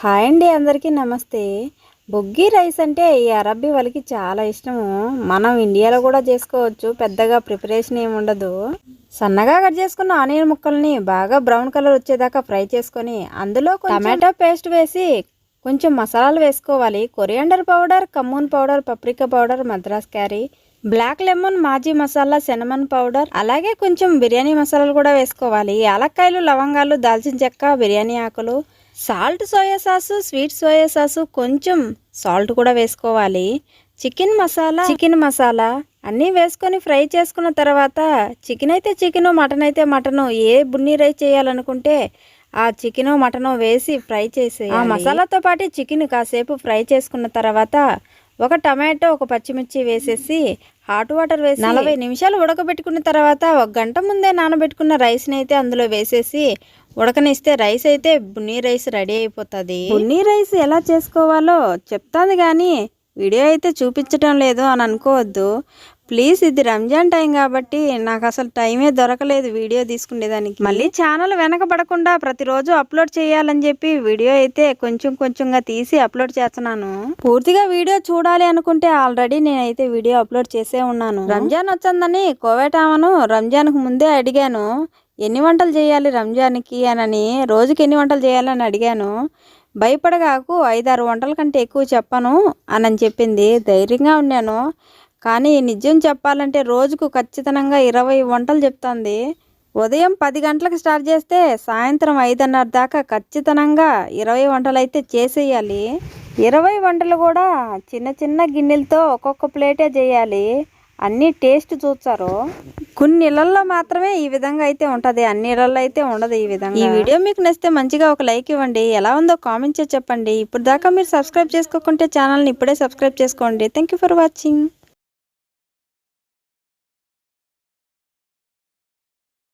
Hi అండి అందరికీ నమస్తే. బొగ్గి రైస్ అంటే ఈ అరబ్బీ వాళ్ళకి చాలా ఇష్టము. మనం ఇండియాలో కూడా చేసుకోవచ్చు పెద్దగా ప్రిపరేషన్ ఏమి ఉండదు. సన్నగా కట్ చేసుకున్న ఆనియన్ ముక్కల్ని బాగా బ్రౌన్ కలర్ వచ్చేదాకా ఫ్రై చేసుకొని అందులో టమాటో పేస్ట్ వేసి కొంచెం మసాలాలు వేసుకోవాలి. Coriander powder cumin powder paprika powder Madras curry black lemon మాజీ మసాలా సెనమన్ పౌడర్ అలాగే కొంచెం బిర్యానీ మసాలాలు కూడా వేసుకోవాలి. యాలక్కాయలు లవంగాలు దాల్చిన చెక్క బిర్యానీ ఆకులు salt soya sauce sweet soya sauce కొంచెం సాల్ట్ కూడా వేసుకోవాలి. చికెన్ మసాలా చికెన్ మసాలా అన్నీ వేసుకొని ఫ్రై చేసుకున్న తర్వాత చికెన్ అయితే చికెను మటన్ అయితే మటను ఏ బున్ని రైస్ చేయాలనుకుంటే ఆ చికెను మటను వేసి ఫ్రై చేసి ఆ మసాలాతో పాటు చికెన్ కాసేపు ఫ్రై చేసుకున్న తర్వాత ఒక టమాటో ఒక పచ్చిమిర్చి వేసేసి హాట్ వాటర్ వేసి నలభై నిమిషాలు ఉడకబెట్టుకున్న తర్వాత ఒక గంట ముందే నానబెట్టుకున్న రైస్ని అయితే అందులో వేసేసి ఉడకనిస్తే రైస్ అయితే బున్నీ రైస్ రెడీ అయిపోతుంది. బున్నీ రైస్ ఎలా చేసుకోవాలో చెప్తాది కానీ వీడియో అయితే చూపించడం లేదు అని అనుకోవద్దు. ప్లీజ్ ఇది రంజాన్ టైం కాబట్టి నాకు అసలు టైమే దొరకలేదు వీడియో తీసుకునేదానికి. మళ్ళీ ఛానల్ వెనకబడకుండా ప్రతిరోజు అప్లోడ్ చేయాలని చెప్పి వీడియో అయితే కొంచెం కొంచెంగా తీసి అప్లోడ్ చేస్తున్నాను. పూర్తిగా వీడియో చూడాలి అనుకుంటే ఆల్రెడీ నేనైతే వీడియో అప్లోడ్ చేసే ఉన్నాను. రంజాన్ వచ్చిందని కోవేటామను రంజాన్కు ముందే అడిగాను ఎన్ని వంటలు చేయాలి రంజాన్కి అనని రోజుకి ఎన్ని వంటలు చేయాలని అడిగాను. భయపడగాకు ఐదారు వంటల కంటే ఎక్కువ చెప్పను అని చెప్పింది. ధైర్యంగా ఉన్నాను. కానీ నిజం చెప్పాలంటే రోజుకు ఖచ్చితంగా ఇరవై వంటలు చెప్తుంది. ఉదయం పది గంటలకు స్టార్ట్ చేస్తే సాయంత్రం ఐదున్నర దాకా ఖచ్చితంగా ఇరవై వంటలు అయితే చేసేయాలి. ఇరవై వంటలు కూడా చిన్న చిన్న గిన్నెలతో ఒక్కొక్క ప్లేటే చేయాలి. అన్ని టేస్ట్ చూస్తారు. కొన్ని ఇళ్ళలో మాత్రమే ఈ విధంగా అయితే ఉంటుంది. అన్ని ఇళ్ళలో అయితే ఉండదు ఈ విధంగా. ఈ వీడియో మీకు నచ్చితే మంచిగా ఒక లైక్ ఇవ్వండి. ఎలా ఉందో కామెంట్ చేసి చెప్పండి. ఇప్పుడు దాకా మీరు సబ్స్క్రైబ్ చేసుకోకుంటే ఛానల్ని ఇప్పుడే సబ్స్క్రైబ్ చేసుకోండి. Thank for watching